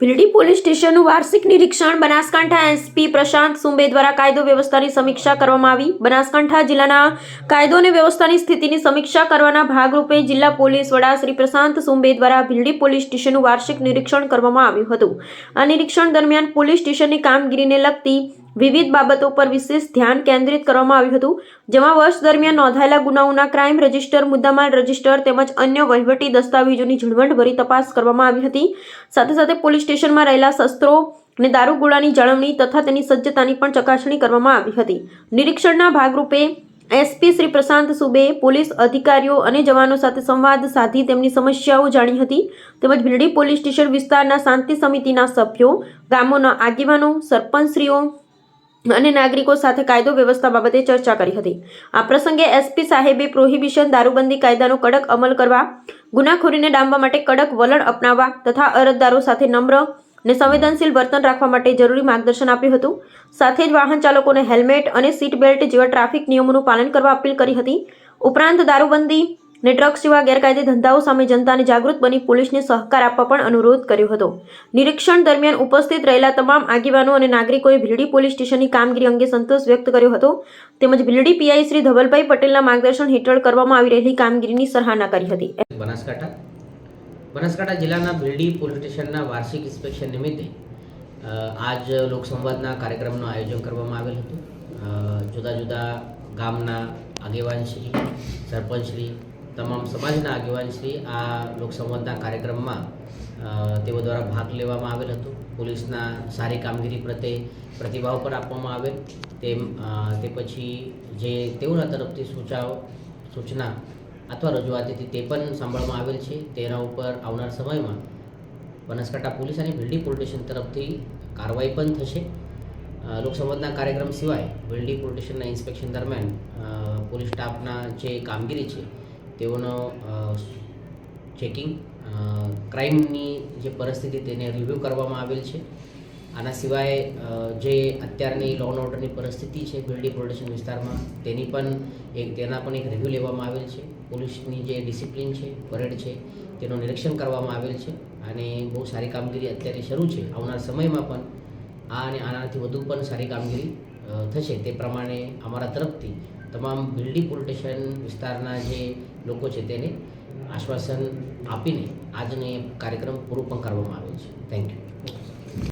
Bhildi police સ્ટેશનનું વાર્ષિક નિરીક્ષણ બનાસકાંઠા એસપી પ્રશાંત સુંબે દ્વારા કાયદો વ્યવસ્થાની સમીક્ષા કરવામાં આવી. બનાસકાંઠા જિલ્લાના કાયદો અને વ્યવસ્થાની સ્થિતિની સમીક્ષા કરવાના ભાગરૂપે જિલ્લા પોલીસ વડા શ્રી પ્રશાંત સુંબે દ્વારા ભીલડી પોલીસ સ્ટેશનનું વાર્ષિક નિરીક્ષણ કરવામાં આવ્યું હતું. આ નિરીક્ષણ દરમિયાન પોલીસ સ્ટેશનની કામગીરીને લગતી વિવિધ બાબતો પર વિશેષ ધ્યાન કેન્દ્રિત કરવામાં આવ્યું હતું, જેમાં વર્ષ દરમિયાન નોંધાયેલા ગુનાઓના ક્રાઇમ રજિસ્ટર, મુદ્દામાલ રજિસ્ટર તેમજ અન્ય વહીવટી દસ્તાવેજોની ઝીણવટભરી તપાસ કરવામાં આવી હતી. સાથે સાથે પોલીસ સ્ટેશનમાં રહેલા શસ્ત્રો અને દારૂગોળાની જાળવણી તથા તેની સજ્જતાની પણ ચકાસણી કરવામાં આવી હતી. નિરીક્ષણના ભાગરૂપે એસપી શ્રી પ્રશાંત સુબે, પોલીસ અધિકારીઓ અને જવાનો સાથે સંવાદ સાધી તેમની સમસ્યાઓ જાણી હતી. તેમજ ભીલડી પોલીસ સ્ટેશન વિસ્તારના શાંતિ સમિતિના સભ્યો, ગામોના આગેવાનો, સરપંચશ્રીઓ અને નાગરિકો સાથે કાયદો વ્યવસ્થા બાબતે ચર્ચા કરી હતી. આ પ્રસંગે એસપી સાહેબે પ્રોહિબિશન દારૂબંધી કાયદાનો કડક અમલ કરવા, ગુનાખોરીને ડામવા માટે કડક વલણ અપનાવવા તથા અરજદારો સાથે નમ્ર અને સંવેદનશીલ વર્તન રાખવા માટે જરૂરી માર્ગદર્શન આપ્યું હતું. સાથે જ વાહન ચાલકોને હેલ્મેટ અને સીટ બેલ્ટ જેવા ટ્રાફિક નિયમોનું પાલન કરવા અપીલ કરી હતી. ઉપરાંત દારૂબંધી ને ડ્રગ્સ જેવા ગેરકાયદે ધંધાઓ સામે જનતાને જાગૃત બની પોલીસને સહકાર આપવા પણ અનુરોધ કર્યો હતો. નિરીક્ષણ દરમિયાન ઉપસ્થિત રહેલા તમામ આગેવાનો અને નાગરિકોએ ભીલડી પોલીસ સ્ટેશનની કામગીરી અંગે સંતોષ વ્યક્ત કર્યો હતો. તેમજ ભીલડી પીઆઈ શ્રી ધવલભાઈ પટેલના માર્ગદર્શન હેઠળ કરવામાં આવી રહેલી કામગીરીની સરાહના કરી હતી. બનાસકાંઠા. બનાસકાંઠા જિલ્લાના ભીલડી પોલીસ સ્ટેશનના વાર્ષિક ઇન્સ્પેક્શન નિમિત્તે આજ લોકસંવાદના કાર્યક્રમનું આયોજન કરવામાં આવેલ હતું. જુદા જુદા ગામના આગેવાનશ્રી સરપંચશ્રી તમામ સમાજના આગેવાનશ્રી આ લોકસંવાદના કાર્યક્રમમાં તેઓ દ્વારા ભાગ લેવામાં આવેલ હતો. પોલીસના સારી કામગીરી પ્રત્યે પ્રતિભાવ પણ આપવામાં આવેલ. તેમ તે પછી જે તેઓના તરફથી સૂચાઓ સૂચના અથવા રજૂઆત હતી તે પણ સાંભળવામાં આવેલ છે. તેના ઉપર આવનાર સમયમાં બનાસકાંઠા પોલીસ અને ભીલડી પોલીસ સ્ટેશન તરફથી કાર્યવાહી પણ થશે. લોકસંવાદના કાર્યક્રમ સિવાય ભીલડી પોલીસ સ્ટેશનના ઇન્સ્પેક્શન દરમિયાન પોલીસ સ્ટાફના જે કામગીરી છે તેઓનો ચેકિંગ ક્રાઇમની જે પરિસ્થિતિ તેને રિવ્યૂ કરવામાં આવેલ છે. આના સિવાય જે અત્યારની લો એન્ડ ઓર્ડરની પરિસ્થિતિ છે બિલ્ડી પ્રોડક્શન વિસ્તારમાં, તેની પણ એક, તેના પણ એક રિવ્યૂ લેવામાં આવેલ છે. પોલીસની જે ડિસિપ્લિન છે, પરેડ છે, તેનું નિરીક્ષણ કરવામાં આવેલ છે. અને બહુ સારી કામગીરી અત્યારે શરૂ છે. આવનાર સમયમાં પણ આ અને આનાથી વધુ પણ સારી કામગીરી થશે તે પ્રમાણે અમારા તરફથી તમામ બિલ્ડી પોલીસ સ્ટેશન વિસ્તારના જે લોકો છે તેને આશ્વાસન આપીને આજનો કાર્યક્રમ પૂરો પણ કરવામાં આવે છે. Thank you